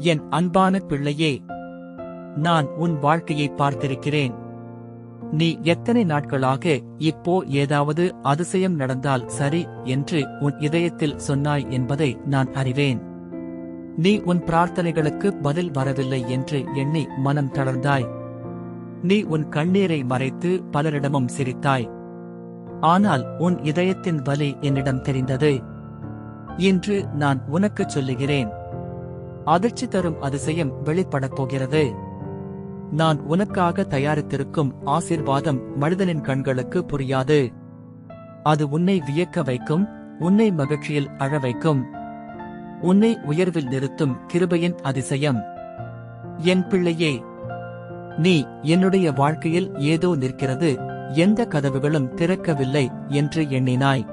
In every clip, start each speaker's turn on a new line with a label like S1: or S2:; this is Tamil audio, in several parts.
S1: என் அன்பான பிள்ளையே நான் உன் வாழ்க்கையை பார்த்திருக்கிறேன். நீ எத்தனை நாட்களாக இப்போ ஏதாவது அதிசயம் நடந்தால் சரி என்று உன் இதயத்தில் சொன்னாய் என்பதை நான் அறிவேன். நீ உன் பிரார்த்தனைகளுக்கு பதில் வரவில்லை என்று எண்ணி மனம் தளர்ந்தாய். நீ உன் கண்ணீரை மறைத்து பலரிடமும் சிரித்தாய். ஆனால் உன் இதயத்தின் வலி என்னிடம் தெரிந்தது. இன்று நான் உனக்குச் சொல்லுகிறேன். அதிர்ச்சி தரும் அதிசயம் வெளிப்படப் போகிறது. நான் உனக்காக தயாரித்திருக்கும் ஆசீர்வாதம் மனிதனின் கண்களுக்கு புரியாது. அது உன்னை வியக்க வைக்கும் உன்னை மகிழ்ச்சியில் அழ வைக்கும். உன்னை உயர்வில் நிறுத்தும் கிருபையின் அதிசயம். என் பிள்ளையே நீ என்னுடைய வாழ்க்கையில் ஏதோ நிற்கிறது எந்த கதவுகளும் திறக்கவில்லை என்று எண்ணினாய்.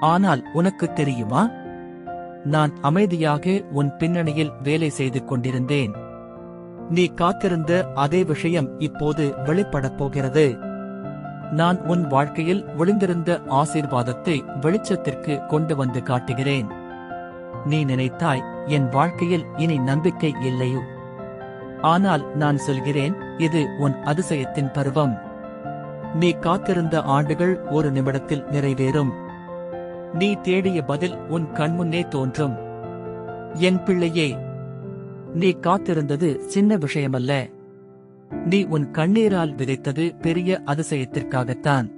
S1: ஆனால் உனக்கு தெரியுமா? நான் அமைதியாக உன் பின்னணியில் வேலை செய்து கொண்டிருந்தேன். நீ காத்திருந்த அதே விஷயம் இப்போது வெளிப்படப் போகிறது. நான் உன் வாழ்க்கையில் ஒளிந்திருந்த ஆசீர்வாதத்தை வெளிச்சத்திற்கு கொண்டு வந்து காட்டுகிறேன். நீ நினைத்தாய் என் வாழ்க்கையில் இனி நம்பிக்கை இல்லையோ? ஆனால் நான் சொல்கிறேன் இது உன் அதிசயத்தின் பருவம். நீ காத்திருந்த ஆண்டுகள் ஒரு நிமிடத்தில் நிறைவேறும். நீ தேடிய பதில் உன் கண்முன்னே தோன்றும். என் பிள்ளையே நீ காத்திருந்தது சின்ன விஷயமல்ல. நீ உன் கண்ணீரால் விதைத்தது பெரிய அதிசயத்திற்காகத்தான்.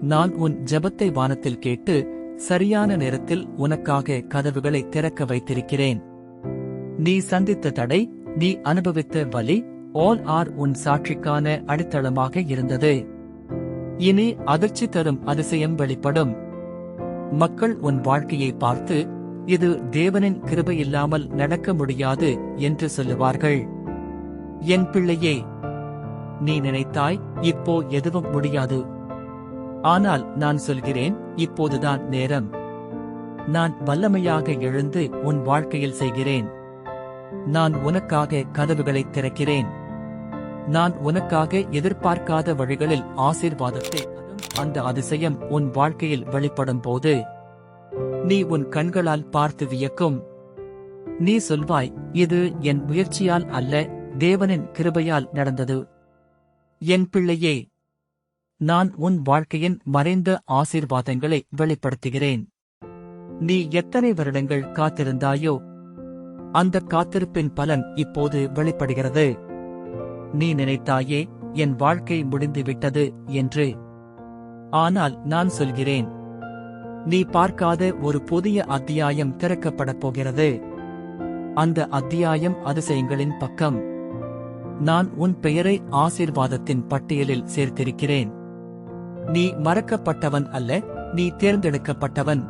S1: நான் உன் ஜெபத்தை வானத்தில் கேட்டு சரியான நேரத்தில் உனக்காக கதவுகளை திறக்க வைத்திருக்கிறேன். நீ சந்தித்த தடை நீ அனுபவித்த வலி ஆல் ஆர் உன் சாட்சிக்கான அடித்தளமாக இருந்தது. இனி அதிர்ச்சி தரும் அதிசயம் வெளிப்படும். மக்கள் உன் வாழ்க்கையை பார்த்து இது தேவனின் கிருபை இல்லாமல் நடக்க முடியாது என்று சொல்லுவார்கள். என் பிள்ளையே நீ நினைத்தாய் இப்போ எதுவும் முடியாது. ஆனால் நான் சொல்கிறேன் இப்போதுதான் நேரம். நான் வல்லமையாக எழுந்து உன் வாழ்க்கையில் செய்கிறேன். நான் உனக்காக கதவுகளை திறக்கிறேன். நான் உனக்காக எதிர்பார்க்காத வழிகளில் ஆசீர்வாதத்தை அந்த அதிசயம் உன் வாழ்க்கையில் வெளிப்படும் போது நீ உன் கண்களால் பார்த்து வியக்கும். நீ சொல்வாய் இது என் முயற்சியால் அல்ல தேவனின் கிருபையால் நடந்தது. என் பிள்ளையே நான் உன் வாழ்க்கையின் மறைந்த ஆசீர்வாதங்களை வெளிப்படுத்துகிறேன். நீ எத்தனை வருடங்கள் காத்திருந்தாயோ அந்த காத்திருப்பின் பலன் இப்போது வெளிப்படுகிறது. நீ நினைத்தாயே என் வாழ்க்கை முடிந்து விட்டது என்று. ஆனால் நான் சொல்கிறேன். நீ பார்க்காத ஒரு புதிய அத்தியாயம் திறக்கப்படப் போகிறது. அந்த அத்தியாயம் அதிசயங்களின் பக்கம். நான் உன் பெயரை ஆசீர்வாதத்தின் பட்டியலில் சேர்த்திருக்கிறேன். நீ மறக்கப்பட்டவன் அல்ல நீ தேர்ந்தெடுக்கப்பட்டவன்.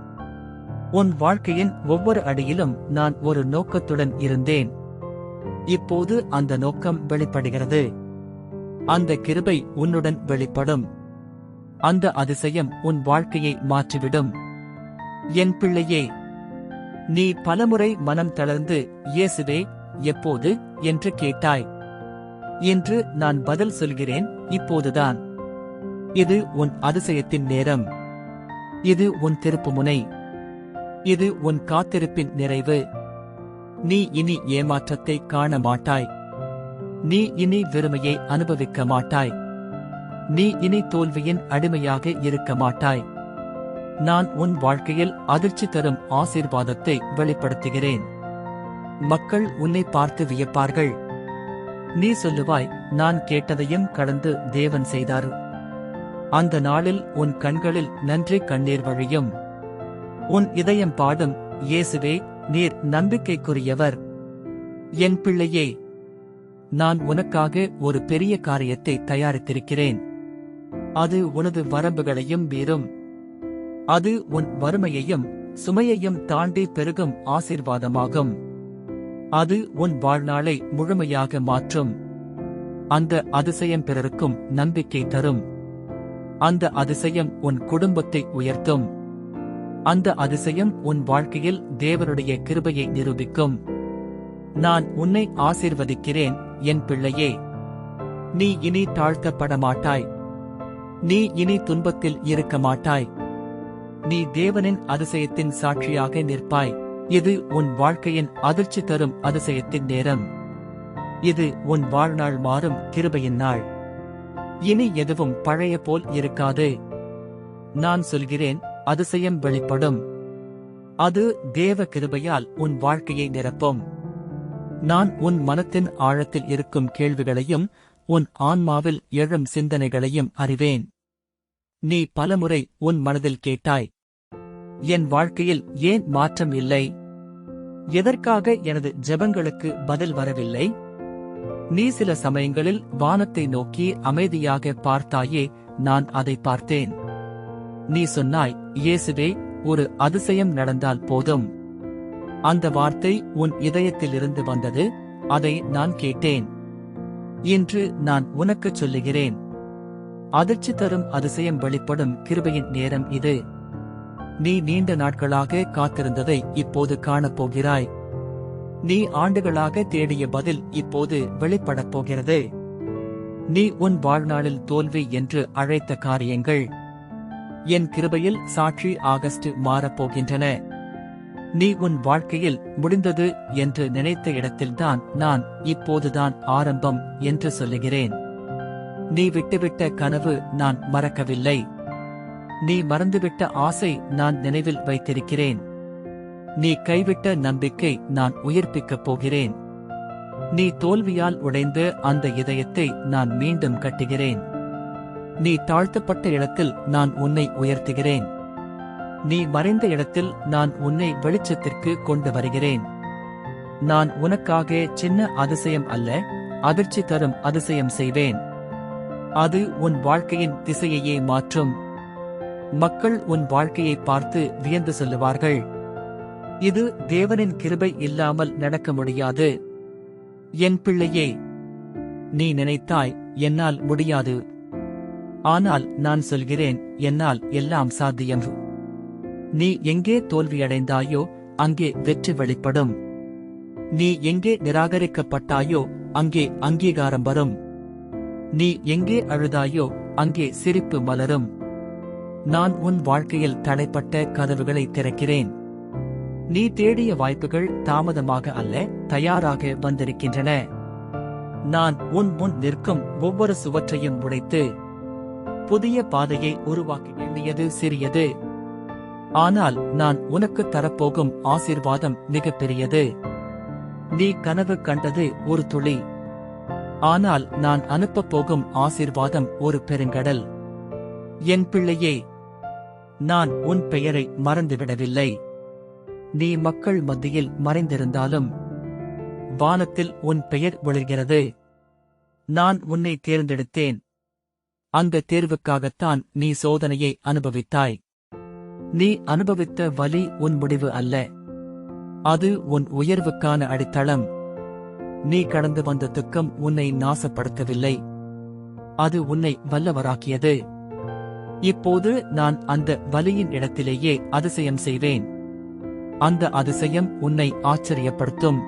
S1: உன் வாழ்க்கையின் ஒவ்வொரு அடியிலும் நான் ஒரு நோக்கத்துடன் இருந்தேன். இப்போது அந்த நோக்கம் வெளிப்படுகிறது. அந்த கிருபை உன்னுடன் வெளிப்படும். அந்த அதிசயம் உன் வாழ்க்கையை மாற்றிவிடும். என் பிள்ளையே நீ பலமுறை மனம் தளர்ந்து இயேசுவே எப்போது? என்று கேட்டாய். என்று நான் பதில் சொல்கிறேன் இப்போதுதான். இது உன் அதிசயத்தின் நேரம். இது உன் திருப்புமுனை. இது உன் காத்திருப்பின் நிறைவு. நீ இனி ஏமாற்றத்தை காண மாட்டாய். நீ இனி வெறுமையை அனுபவிக்க மாட்டாய். நீ இனி தோல்வியின் அடிமையாக இருக்க மாட்டாய். நான் உன் வாழ்க்கையில் அதிர்ச்சி தரும் ஆசீர்வாதத்தை வெளிப்படுத்துகிறேன். மக்கள் உன்னை பார்த்து வியப்பார்கள். நீ சொல்லுவாய் நான் கேட்டதையும் கடந்து தேவன் செய்தார். அந்த நாளில் உன் கண்களில் நன்றி கண்ணீர் வழியும். உன் இதயம் பாடும் இயேசுவே நீர் நம்பிக்கைக்குரியவர். என் பிள்ளையே நான் உனக்காக ஒரு பெரிய காரியத்தை தயாரித்திருக்கிறேன். அது உனது வரம்புகளையும் மீறும். அது உன் வறுமையையும் சுமையையும் தாண்டி பெருகும் ஆசீர்வாதமாகும். அது உன் வாழ்நாளை முழுமையாக மாற்றும். அந்த அதிசயம் பிறருக்கும் நம்பிக்கை தரும். அந்த அதிசயம் உன் குடும்பத்தை உயர்த்தும். அந்த அதிசயம் உன் வாழ்க்கையில் தேவனுடைய கிருபையை நிரூபிக்கும். நான் உன்னை ஆசிர்வதிக்கிறேன் என் பிள்ளையே. நீ இனி தாழ்த்தப்பட மாட்டாய் நீ இனி துன்பத்தில் இருக்க மாட்டாய். நீ தேவனின் அதிசயத்தின் சாட்சியாக நிற்பாய். இது உன் வாழ்க்கையின் அதிர்ச்சி தரும் அதிசயத்தின் நேரம். இது உன் வாழ்நாள் மாறும் கிருபையின் நாள். இனி எதுவும் பழைய போல் இருக்காது. நான் சொல்கிறேன் அதிசயம் வெளிப்படும். அது தேவ கிருபையால் உன் வாழ்க்கையை நிரப்பும். நான் உன் மனத்தின் ஆழத்தில் இருக்கும் கேள்விகளையும் உன் ஆன்மாவில் எழும் சிந்தனைகளையும் அறிவேன். நீ பலமுறை உன் மனதில் கேட்டாய் என் வாழ்க்கையில் ஏன் மாற்றம் இல்லை? எதற்காக எனது ஜெபங்களுக்கு பதில் வரவில்லை? நீ சில சமயங்களில் வானத்தை நோக்கி அமைதியாக பார்த்தாயே நான் அதை பார்த்தேன். நீ சொன்னாய் இயேசுவே ஒரு அதிசயம் நடந்தால் போதும். அந்த வார்த்தை உன் இதயத்திலிருந்து வந்தது அதை நான் கேட்டேன். இன்று நான் உனக்குச் சொல்லுகிறேன். அதிர்ச்சி தரும் அதிசயம் வெளிப்படும் கிருபையின் நேரம் இது. நீ நீண்ட நாட்களாக காத்திருந்ததை இப்போது காணப்போகிறாய். நீ ஆண்டுகளாக தேடிய பதில் இப்போது வெளிப்படப் போகிறது. நீ உன் வாழ்நாளில் தோல்வி என்று அழைத்த காரியங்கள். என் கிருபையில் சாட்சி ஆகஸ்ட் மாறப்போகின்றன நீ உன் வாழ்க்கையில் முடிந்தது என்று நினைத்த இடத்தில்தான் நான் இப்போதுதான் ஆரம்பம் என்று சொல்லுகிறேன். நீ விட்டுவிட்ட கனவு நான் மறக்கவில்லை. நீ மறந்துவிட்ட ஆசை நான் நினைவில் வைத்திருக்கிறேன். நீ கைவிட்ட நம்பிக்கை நான் உயிர்ப்பிக்கப் போகிறேன். நீ தோல்வியால் உடைந்த அந்த இதயத்தை நான் மீண்டும் கட்டுகிறேன். நீ தாழ்த்தப்பட்ட இடத்தில் நான் உன்னை உயர்த்துகிறேன். நீ மறைந்த இடத்தில் நான் உன்னை வெளிச்சத்திற்கு கொண்டு வருகிறேன். நான் உனக்காக சின்ன அதிசயம் அல்ல அதிர்ச்சி தரும் அதிசயம் செய்வேன். அது உன் வாழ்க்கையின் திசையையே மாற்றும். மக்கள் உன் வாழ்க்கையை பார்த்து வியந்து சொல்லுவார்கள். இது தேவனின் கிருபை இல்லாமல் நடக்க முடியாது. என் பிள்ளையே நீ நினைத்தாய் என்னால் முடியாது. ஆனால் நான் சொல்கிறேன் என்னால் எல்லாம் சாத்தியம். நீ எங்கே தோல்வியடைந்தாயோ அங்கே வெற்றி வெளிப்படும். நீ எங்கே நிராகரிக்கப்பட்டாயோ அங்கே அங்கீகாரம் வரும். நீ எங்கே அழுதாயோ அங்கே சிரிப்பு மலரும். நான் உன் வாழ்க்கையில் தடைப்பட்ட கதவுகளை திறக்கிறேன். நீ தேடிய வாய்ப்புகள் தாமதமாக அல்ல தயாராக வந்திருக்கின்றன. நான் உன் முன் நிற்கும் ஒவ்வொரு சுவற்றையும் உடைத்து புதிய பாதையை உருவாக்க எண்ணியது சிறியது. ஆனால் நான் உனக்கு தரப்போகும் ஆசீர்வாதம் மிகப்பெரியது நீ கனவு கண்டது ஒரு துளி. ஆனால் நான் அனுப்பப் போகும் ஆசீர்வாதம் ஒரு பெருங்கடல். என் பிள்ளையே நான் உன் பெயரை மறந்துவிடவில்லை. நீ மக்கள் மத்தியில் மறைந்திருந்தாலும் வானத்தில் உன் பெயர் ஒளிர்கிறது நான் உன்னை தேர்ந்தெடுத்தேன். அந்த தேர்வுக்காகத்தான் நீ சோதனையை அனுபவித்தாய். நீ அனுபவித்த வலி உன் முடிவு அல்ல. அது உன் உயர்வுக்கான அடித்தளம். நீ கடந்து வந்த துக்கம் உன்னை நாசப்படுத்தவில்லை. அது உன்னை வல்லவராக்கியது. இப்போது நான் அந்த வலியின் இடத்திலேயே அதிசயம் செய்வேன். அந்த அதிசயம் உன்னை ஆச்சரியப்படுத்தும்.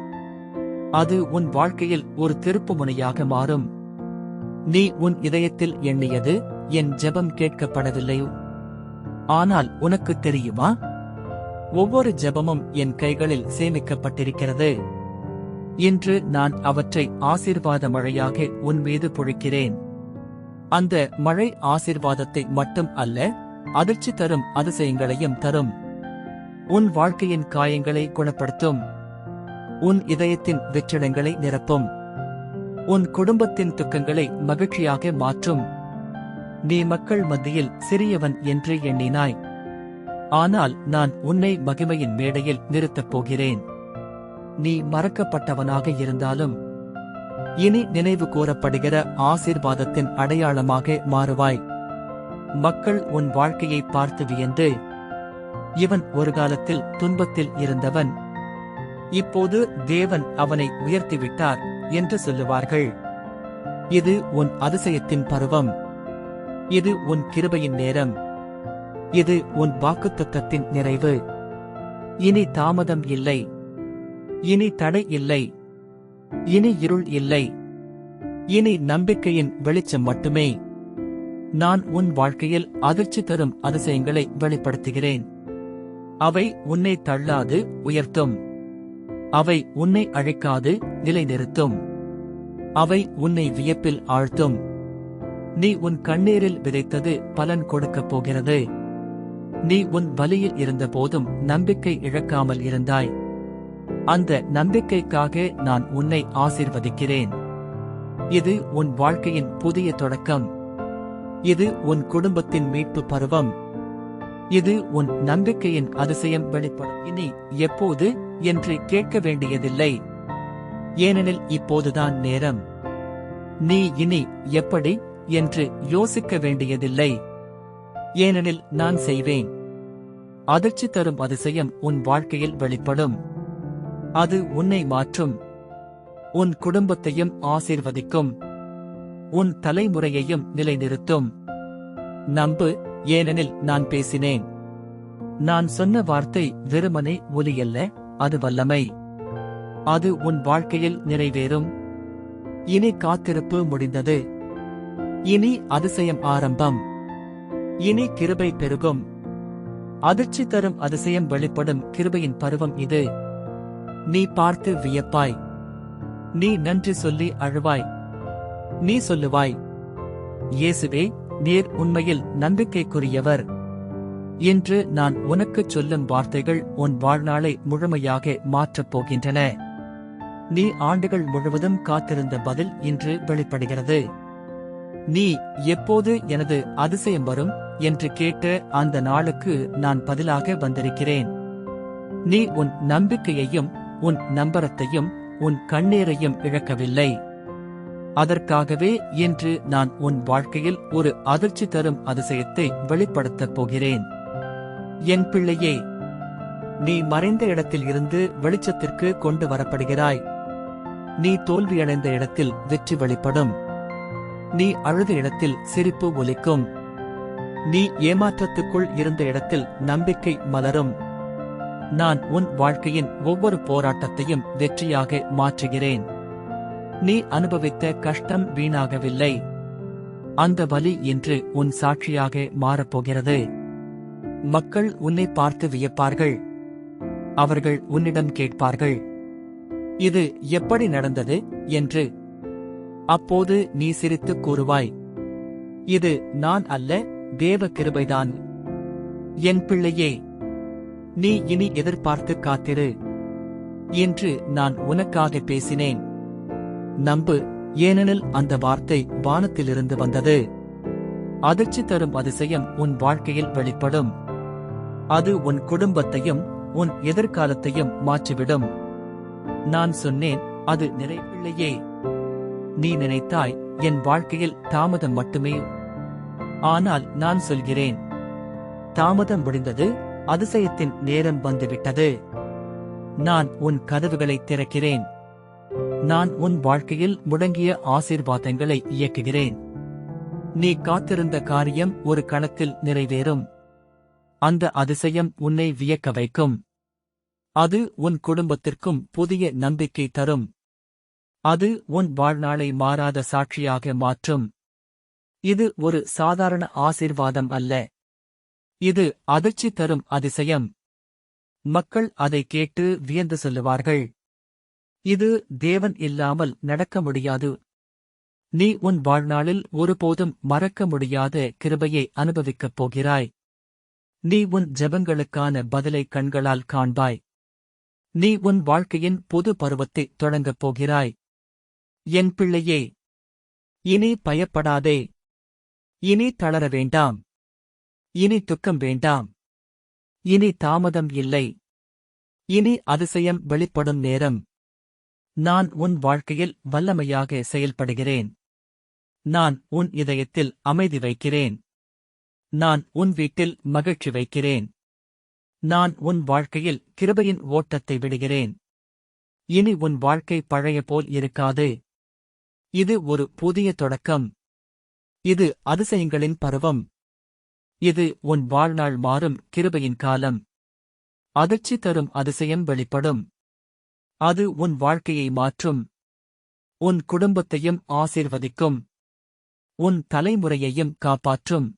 S1: அது உன் வாழ்க்கையில் ஒரு திருப்பு முனையாக மாறும். நீ உன் இதயத்தில் எண்ணியது என் ஜெபம் கேட்கப்படவில்லை. ஆனால் உனக்கு தெரியுமா? ஒவ்வொரு ஜெபமும் என் கைகளில் சேமிக்கப்பட்டிருக்கிறது. இன்று நான் அவற்றை ஆசீர்வாத மழையாக உன் மீது பொழிக்கிறேன். அந்த மழை ஆசீர்வாதத்தை மட்டும் அல்ல அதிர்ச்சி தரும் அதிசயங்களையும் தரும். உன் வாழ்க்கையின் காயங்களை குணப்படுத்தும். உன் இதயத்தின் வெற்றிடங்களை நிரப்பும். உன் குடும்பத்தின் துக்கங்களை மகிழ்ச்சியாக மாற்றும். நீ மக்கள் மத்தியில் சிறியவன் என்று எண்ணினாய். ஆனால் நான் உன்னை மகிமையின் மேடையில் நிறுத்தப் போகிறேன். நீ மறக்கப்பட்டவனாக இருந்தாலும் இனி நினைவு கூறப்படுகிற ஆசீர்வாதத்தின் அடையாளமாக மாறுவாய். மக்கள் உன் வாழ்க்கையை பார்த்து வியந்து இவன் ஒரு காலத்தில் துன்பத்தில் இருந்தவன். இப்போது தேவன் அவனை உயர்த்திவிட்டார் என்று சொல்லுவார்கள். இது உன் அதிசயத்தின் பருவம். இது உன் கிருபையின் நேரம். இது உன் வாக்குத்தத்தத்தின் நிறைவு. இனி தாமதம் இல்லை. இனி தடை இல்லை. இனி இருள் இல்லை. இனி நம்பிக்கையின் வெளிச்சம் மட்டுமே. நான் உன் வாழ்க்கையில் அதிர்ச்சி தரும் அதிசயங்களை வெளிப்படுத்துகிறேன். அவை உன்னை தள்ளாது உயர்த்தும். அவை உன்னை அழைக்காது நிலைநிறுத்தும். அவை உன்னை வியப்பில் ஆழ்த்தும். நீ உன் கண்ணீரில் விதைத்தது பலன் கொடுக்கப் போகிறது. நீ உன் வலியில் இருந்தபோதும் நம்பிக்கை இழக்காமல் இருந்தாய். அந்த நம்பிக்கைக்காக நான் உன்னை ஆசிர்வதிக்கிறேன். இது உன் வாழ்க்கையின் புதிய தொடக்கம். இது உன் குடும்பத்தின் மீட்பு பருவம். இது உன் நம்பிக்கையின் அதிசயம் வெளிப்படும். இனி எப்போது என்று கேட்க வேண்டியதில்லை. ஏனெனில் இப்போதுதான் நேரம். நீ இனி எப்படி என்று யோசிக்க வேண்டியதில்லை. ஏனெனில் நான் செய்வேன். அதிர்ச்சி தரும் அதிசயம் உன் வாழ்க்கையில் வெளிப்படும். அது உன்னை மாற்றும். உன் குடும்பத்தையும் ஆசீர்வதிக்கும். உன் தலைமுறையையும் நிலைநிறுத்தும். நம்பு ஏனெனில் நான் பேசினேன். நான் சொன்ன வார்த்தை வெறுமனே ஒலியல்ல அது வல்லமை. அது உன் வாழ்க்கையில் நிறைவேறும். இனி காத்திருப்பு முடிந்தது. இனி அதிசயம் ஆரம்பம். இனி கிருபை பெருகும். அதிர்ச்சி தரும் அதிசயம் வெளிப்படும் கிருபையின் பருவம் இது. நீ பார்த்து வியப்பாய். நீ நன்றி சொல்லி அழுவாய். நீ சொல்லுவாய் இயேசுவே நீர் உண்மையில் நம்பிக்கைக்குரியவர். இன்று நான் உனக்குச் சொல்லும் வார்த்தைகள் உன் வாழ்நாளை முழுமையாக மாற்றப் போகின்றன. நீ ஆண்டுகள் முழுவதும் காத்திருந்த பதில் இன்று வெளிப்படுகிறது. நீ எப்போது எனது அதிசயம் வரும்? என்று கேட்ட அந்த நாளுக்கு நான் பதிலாக வந்திருக்கிறேன். நீ உன் நம்பிக்கையையும் உன் நம்பரத்தையும் உன் கண்ணீரையும் இழக்கவில்லை. அதற்காகவே இன்று நான் உன் வாழ்க்கையில் ஒரு அதிர்ச்சி தரும் அதிசயத்தை வெளிப்படுத்தப் போகிறேன். என் பிள்ளையே நீ மறைந்த இடத்தில் இருந்து வெளிச்சத்திற்கு கொண்டு வரப்படுகிறாய். நீ தோல்வியடைந்த இடத்தில் வெற்றி வெளிப்படும். நீ அழுத இடத்தில் சிரிப்பு ஒலிக்கும். நீ ஏமாற்றத்துக்குள் இருந்த இடத்தில் நம்பிக்கை மலரும். நான் உன் வாழ்க்கையின் ஒவ்வொரு போராட்டத்தையும் வெற்றியாக மாற்றுகிறேன். நீ அனுபவித்த கஷ்டம் வீணாகவில்லை. அந்த வலி இன்று உன் சாட்சியாக மாறப்போகிறது. மக்கள் உன்னை பார்த்து வியப்பார்கள். அவர்கள் உன்னிடம் கேட்பார்கள். இது எப்படி நடந்தது? என்று அப்போது நீ சிரித்துக் கூறுவாய் இது நான் அல்ல தேவ கிருபைதான். என் பிள்ளையே நீ இனி எதிர்பார்த்து காத்திரு என்று நான் உனக்காக பேசினேன். நம்பு ஏனெனில் அந்த வார்த்தை வானத்திலிருந்து வந்தது. அதிர்ச்சி தரும் அதிசயம் உன் வாழ்க்கையில் வெளிப்படும். அது உன் குடும்பத்தையும் உன் எதிர்காலத்தையும் மாற்றிவிடும். நான் சொன்னேன் அது நிறைவில்லையே நீ நினைத்தாய் என் வாழ்க்கையில் தாமதம் மட்டுமே. ஆனால் நான் சொல்கிறேன். தாமதம் முடிந்தது அதிசயத்தின் நேரம் வந்துவிட்டது. நான் உன் கதவுகளை திறக்கிறேன். நான் உன் வாழ்க்கையில் முடங்கிய ஆசீர்வாதங்களை இயக்குகிறேன். நீ காத்திருந்த காரியம் ஒரு கணத்தில் நிறைவேறும். அந்த அதிசயம் உன்னை வியக்க வைக்கும். அது உன் குடும்பத்திற்கும் புதிய நம்பிக்கை தரும். அது உன் வாழ்நாளை மாறாத சாட்சியாக மாற்றும். இது ஒரு சாதாரண ஆசீர்வாதம் அல்ல. இது அதிர்ச்சி தரும் அதிசயம். மக்கள் அதை கேட்டு வியந்து சொல்லுவார்கள். இது தேவன் இல்லாமல் நடக்க முடியாது. நீ உன் வாழ்நாளில் ஒருபோதும் மறக்க முடியாத கிருபையை அனுபவிக்கப் போகிறாய். நீ உன் ஜெபங்களுக்கான பதிலை கண்களால் காண்பாய். நீ உன் வாழ்க்கையின் புது பருவத்தை தொடங்கப் போகிறாய். என் பிள்ளையே இனி பயப்படாதே. இனி தளர வேண்டாம். இனி துக்கம் வேண்டாம். இனி தாமதம் இல்லை. இனி அதிசயம் வெளிப்படும் நேரம். நான் உன் வாழ்க்கையில் வல்லமையாக செயல்படுகிறேன். நான் உன் இதயத்தில் அமைதி வைக்கிறேன். நான் உன் வீட்டில் மகிழ்ச்சி வைக்கிறேன். நான் உன் வாழ்க்கையில் கிருபையின் ஓட்டத்தை விடுகிறேன். இனி உன் வாழ்க்கை பழைய போல் இருக்காது. இது ஒரு புதிய தொடக்கம். இது அதிசயங்களின் பருவம். இது உன் வாழ்நாள் மாறும் கிருபையின் காலம். அதிர்ச்சி தரும் அதிசயம் வெளிப்படும். அது உன் வாழ்க்கையை மாற்றும். உன் குடும்பத்தையும் ஆசீர்வதிக்கும். உன் தலைமுறையையும் காப்பாற்றும்.